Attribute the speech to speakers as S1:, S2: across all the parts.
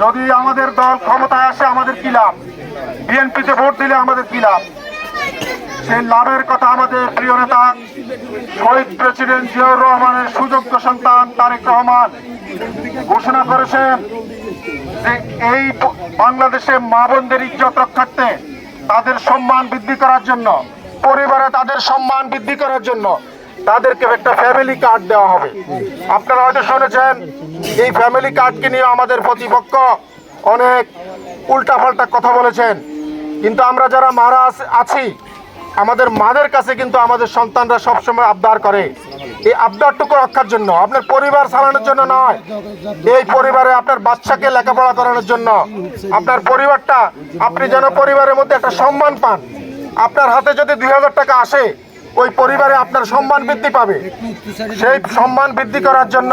S1: যদি আমাদের দল ক্ষমতায় আসে, আমাদের কি লাভ? বিএনপিতে ভোট দিলে আমাদের কি লাভ? সেই লাভের কথা আমাদের প্রিয় নেতা শহীদ প্রেসিডেন্ট জিয়াউর রহমানের সুযোগ্য সন্তান তারেক রহমান ঘোষণা করেছেন যে এই বাংলাদেশে মা বোনদের ইজ্জত রক্ষার্থে তাদের সম্মান বৃদ্ধি করার জন্য, পরিবারে তাদের সম্মান বৃদ্ধি করার জন্য তাদেরকে একটা ফ্যামিলি কার্ড দেওয়া হবে। আপনারা হয়তো শুনেছেন, এই ফ্যামিলি কার্ডকে নিয়ে আমাদের প্রতিপক্ষ অনেক উল্টাপাল্টা কথা বলেছেন। কিন্তু আমরা যারা মারা আছি, আমাদের মাদের কাছে কিন্তু আমাদের সন্তানরা সবসময় আবদার করে। এই আবদারটুকু রক্ষার জন্য, আপনার পরিবার চালানোর জন্য নয়। এই পরিবারে আপনার বাচ্চাকে লেখাপড়া করানোর জন্য। আপনার পরিবারটা, আপনি যেন পরিবারের মধ্যে একটা সম্মান পান। আপনার হাতে যদি দুই হাজার টাকা আসে ওই পরিবারে আপনার সম্মান বৃদ্ধি পাবে। সেই সম্মান বৃদ্ধি করার জন্য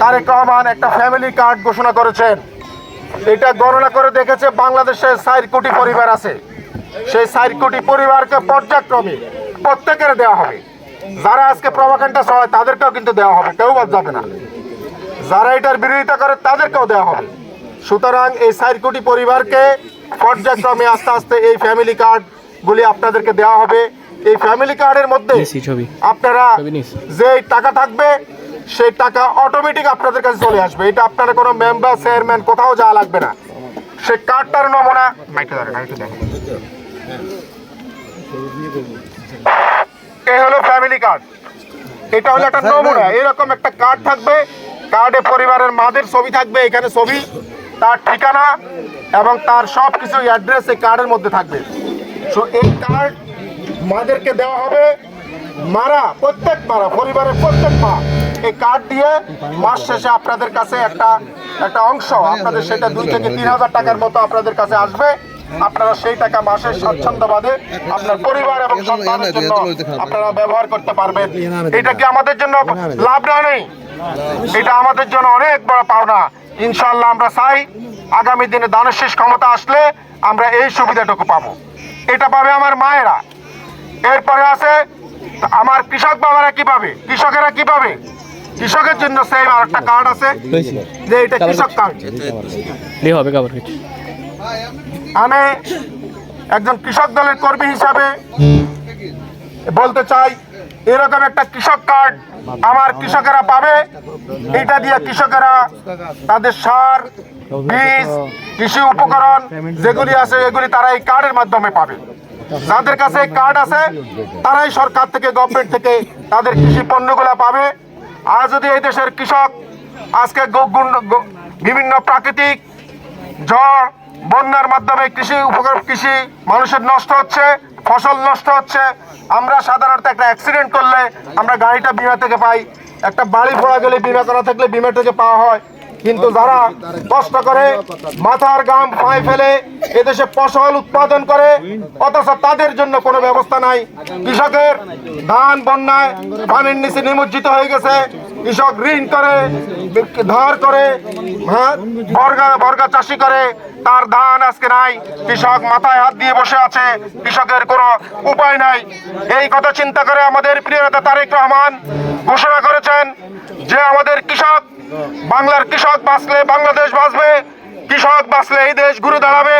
S1: তারেক রহমান একটা ফ্যামিলি কার্ড ঘোষণা করেছেন। এটা গণনা করে দেখেছে বাংলাদেশে চার কোটি পরিবার আছে। সেই চার কোটি পরিবারকে পর্যায়ক্রমে প্রত্যেকের দেওয়া হবে। যারা আজকে প্রভাকাণ্ডা হয় তাদেরকেও কিন্তু দেওয়া হবে। কেউ বাদ যাবে না। যারা এটার বিরোধিতা করে, তাদেরকেও দেওয়া হবে। সুতরাং এই চার কোটি পরিবারকে পর্যায়ক্রমে আস্তে আস্তে এই ফ্যামিলি কার্ডগুলি আপনাদেরকে দেওয়া হবে। এই ফ্যামিলি কার্ডের মধ্যে
S2: ছবি।
S1: আপনারা যে টাকা থাকবে সেই টাকা অটোমেটিক আপনাদের কাছে চলে আসবে। এটা আপনারা কোনো মেম্বার চেয়ারম্যান কোথাও যাওয়া লাগবে না। সে কার্ডটার নমুনা এই হলো ফ্যামিলি কার্ড এটা হলো একটা নমুনা। এরকম একটা কার্ড থাকবে। কার্ডে পরিবারের মাদের ছবি থাকবে এখানে ছবি। তার ঠিকানা এবং তার সব কিছু অ্যাড্রেস এই কার্ডের মধ্যে থাকবে। সো এই কার্ড মাদেরকে দেওয়া হবে মারা, প্রত্যেক মারা, পরিবারের প্রত্যেক মা। এই কার্ড দিয়ে মাস শেষে আপনাদের কাছে একটা একটা অংশ, আপনাদের সেটা দুই থেকে তিন হাজার টাকার মতো আপনাদের কাছে আসবে। আপনারা সেই টাকা মাসের স্বাচ্ছন্দ্যবাদে আপনার পরিবার এবং সন্তানের জন্য আপনারা ব্যবহার করতে পারবেন। এটা কি আমাদের জন্য লাভ না নেই? এটা আমাদের জন্য অনেক বড় পাওনা। ইনশাল্লাহ আমরা চাই আগামী দিনে দানের শেষ ক্ষমতা আসলে আমরা এই সুবিধাটুকু পাবো। এটা পাবে আমার মায়েরা। এরপরে আছে আমার কৃষক বাবারা কি পাবে কৃষকেরা কি পাবে কৃষকের জন্য সেম আর একটা কার্ড আছে। যে এটা কৃষক কার্ড
S2: হবে
S1: আমি একজন কৃষক দলের কর্মী হিসাবে বলতে চাই এরকম একটা কৃষক কার্ড আমার কৃষকেরা পাবে। এটা দিয়ে কৃষকেরা তাদের সার বীজ কৃষি উপকরণ যেগুলি আছে এগুলি তারা এই কার্ডের মাধ্যমে পাবে। যাদের কাছে কার্ড আছে, তারাই সরকার থেকে গভর্নমেন্ট থেকে তাদের কৃষি পণ্যগুলো পাবে। আর যদি এই দেশের কৃষক আজকে বিভিন্ন প্রাকৃতিক ঝড়, বন্যার মাধ্যমে কৃষি উপকার, কৃষি মানুষের নষ্ট হচ্ছে, ফসল নষ্ট হচ্ছে, আমরা সাধারণত একটা অ্যাক্সিডেন্ট করলে আমরা গাড়িটা বিমা থেকে পাই, একটা বাড়ি ফোড়া গেলে বিমা করা থাকলে বিমা থেকে পাওয়া হয়। কিন্তু যারা কষ্ট করে মাথার গাম পায়ে ফেলে এদেশে ফসল উৎপাদন করে, অথচ তাদের জন্য কোনো ব্যবস্থা নাই। কৃষকের ধান বন্যায় পানির নিচে নিমজ্জিত হয়ে গেছে। কৃষক ঋণ করে ধার করে হ্যাঁ বর্গা বর্গা চাষি করে, তার ধান আজকে নাই। কৃষক মাথায় হাত দিয়ে বসে আছে, কৃষকের কোনো উপায় নাই। এই কথা চিন্তা করে আমাদের প্রিয় নেতা তারেক রহমান ঘোষণা করেছেন যে আমাদের কৃষক বাংলার কৃষক বাঁচলে বাংলাদেশ বাঁচবে, কৃষক বাঁচলে এই দেশ ঘুরে দাঁড়াবে।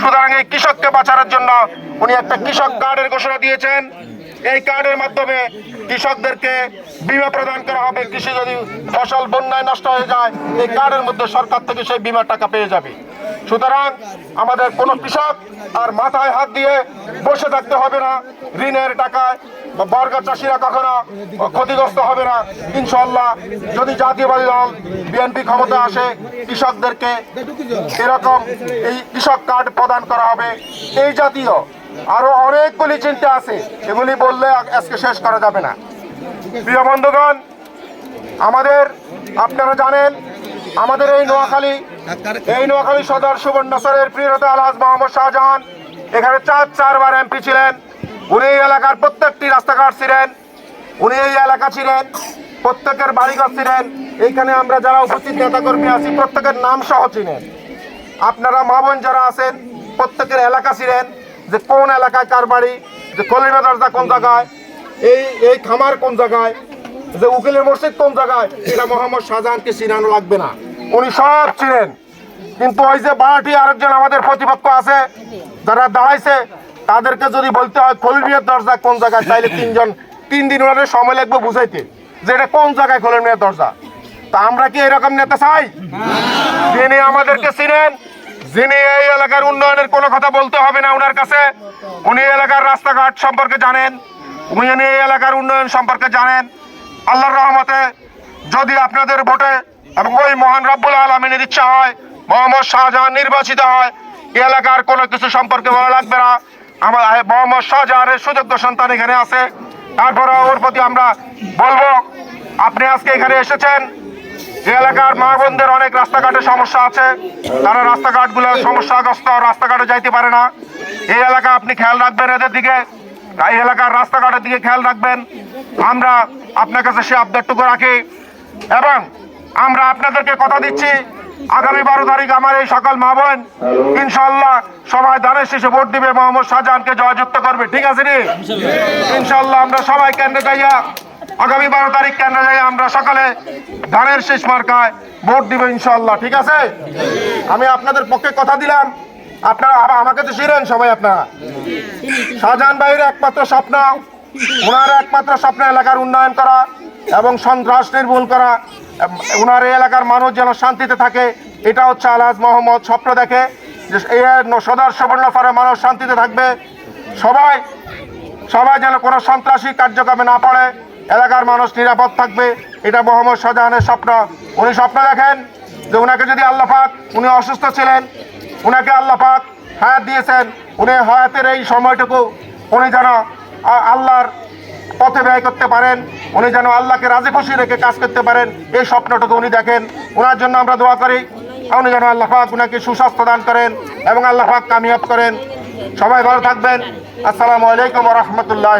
S1: সুতরাং এই কৃষককে বাঁচানোর জন্য উনি একটা কৃষক কার্ডের ঘোষণা দিয়েছেন। এই কার্ডের মাধ্যমে কৃষকদেরকে বিমা প্রদান করা হবে। কৃষি যদি ফসল বন্যায় নষ্ট হয়ে যায়, এই কার্ডের মধ্যে সরকার থেকে সেই বিমার টাকা পেয়ে যাবে। সুতরাং আমাদের কোনো কৃষক আর মাথায় হাত দিয়ে বসে থাকতে হবে না। ঋণের টাকায় বর্গা চাষিরা কখনো ক্ষতিগ্রস্ত হবে না। ইনশাল্লাহ যদি জাতীয়বাদী দল, বিএনপি ক্ষমতা আসে, কৃষকদেরকে এরকম এই কৃষক কার্ড প্রদান করা হবে। এই জাতীয় আরও অনেকগুলি চিন্তা আছে, এগুলি বললে আজকে শেষ করা যাবে না। প্রিয় বন্ধুগণ, আমাদের, আপনারা জানেন, আমাদের এই নোয়াখালী এই নোয়াখালী সদর সুবর্ণচরের প্রিয়তা আলহাজ মোহাম্মদ শাহজাহান, এখানে চার চারবার এমপি ছিলেন। উনি এই এলাকার প্রত্যেকটি রাস্তাঘাট ছিলেন উনি এই এলাকা ছিলেন প্রত্যেকের বাড়িঘর ছিলেন এইখানে আমরা যারা উপস্থিত নেতাকর্মী আছি, প্রত্যেকের নাম সহ চিনেন। আপনারা মা বোন যারা আছেন, প্রত্যেকের এলাকা ছিলেন যে কোন এলাকায় কার বাড়ি, যে কলিমা দরজা কোন জায়গায়, এই এই খামার কোন জায়গায়, যে উকিলের মসজিদ কোন জায়গায়, এটা মোহাম্মদ শাহজাহানকে চিনানো লাগবে না। উনি সব ছিলেন কিন্তু ওই যে বাড়াটি আরেকজন আমাদের প্রতিপক্ষ আছে, যারা দাঁড়াইছে তাদেরকে যদি বলতে হয় খোলমিয়ার দরজা কোন জায়গায় চাইলে তিনজন, তিন দিন ওনাদের সময় লাগবে বুঝাইতে যে এটা কোন জায়গায় খোলমিয়ার দরজা। তা আমরা কি এরকম নেতা চাই? যিনি আমাদেরকে চিনেন, যিনি এই এলাকার উন্নয়নের কোনো কথা বলতে হবে না ওনার কাছে, উনি এলাকার রাস্তাঘাট সম্পর্কে জানেন, উনি এই এলাকার উন্নয়ন সম্পর্কে জানেন। আল্লাহর রহমতে যদি আপনাদের ভোটে এবং ওই মহান রব্বুল আলমিনের ইচ্ছা হয়, মোহাম্মদ শাহজাহান নির্বাচিত হয় এলাকার কোনো কিছু সম্পর্কে ভালো লাগবে না। আমার মোহাম্মদ শাহজাহানের সুযোগ্য সন্তান এখানে আছে। তারপরে ওর প্রতি আমরা বলব, আপনি আজকে এখানে এসেছেন। এই এলাকার মা বোনদের অনেক রাস্তাঘাটের সমস্যা আছে। তারা রাস্তাঘাটগুলো সমস্যাগ্রস্ত, রাস্তাঘাটে যাইতে পারে না। এই এলাকা আপনি খেয়াল রাখবেন এদের দিকে। এই এলাকার রাস্তাঘাটের দিকে খেয়াল রাখবেন। আমরা আপনার কাছে সে আবদারটুকু রাখি। এবং আমরা আপনাদেরকে কথা দিচ্ছি আগামী বারো তারিখ আমার এই সকল মা বোন ইনশাল্লাহ সবাই ধানের শেষে ভোট দিবে মোহাম্মদ শাহজাহানকে জয়যুক্ত করবে ঠিক আছে রে ইনশাল্লাহ আমরা সবাই কেন্দ্রে যাইয়া আগামী বারো তারিখ কেন্দ্রে যাই আমরা সকালে ধানের শেষ মার্কায় ভোট দিব ইনশাল্লাহ ঠিক আছে? আমি আপনাদের পক্ষে কথা দিলাম। আপনারা আমাকে তো শিরেন সবাই আপনারা। শাহজাহান ভাইয়ের একমাত্র স্বপ্ন ওনার একমাত্র স্বপ্ন এলাকার উন্নয়ন করা। এবং সন্ত্রাস নির্মূল করা ওনার এলাকার মানুষ যেন শান্তিতে থাকে, এটা হচ্ছে আলহাজ মোহাম্মদ স্বপ্ন দেখে, যে এই সদর সুবর্ণফারে মানুষ শান্তিতে থাকবে। সবাই সবাই যেন কোনো সন্ত্রাসী কার্যক্রমে না পড়ে, এলাকার মানুষ নিরাপদ থাকবে, এটা মোহাম্মদ শাহজাহানের স্বপ্ন। উনি স্বপ্ন দেখেন যে ওনাকে যদি আল্লাহ পাক, উনি অসুস্থ ছিলেন, উনাকে আল্লাহ পাক হায়াত দিয়েছেন, উনি হায়াতের এই সময়টুকু উনি যেন আল্লাহর পথে ব্যয় করতে পারেন, উনি যেন আল্লাহকে রাজে খুশি রেখে কাজ করতে পারেন, এই স্বপ্নটুকু উনি দেখেন। ওনার জন্য আমরা দোয়া করি উনি যেন আল্লাহ পাক উনাকে সুস্বাস্থ্য দান করেন এবং আল্লাহ পাক কামিয়াব করেন। সবাই ভালো থাকবেন। আসসালামু আলাইকুম রহমতুল্লাহ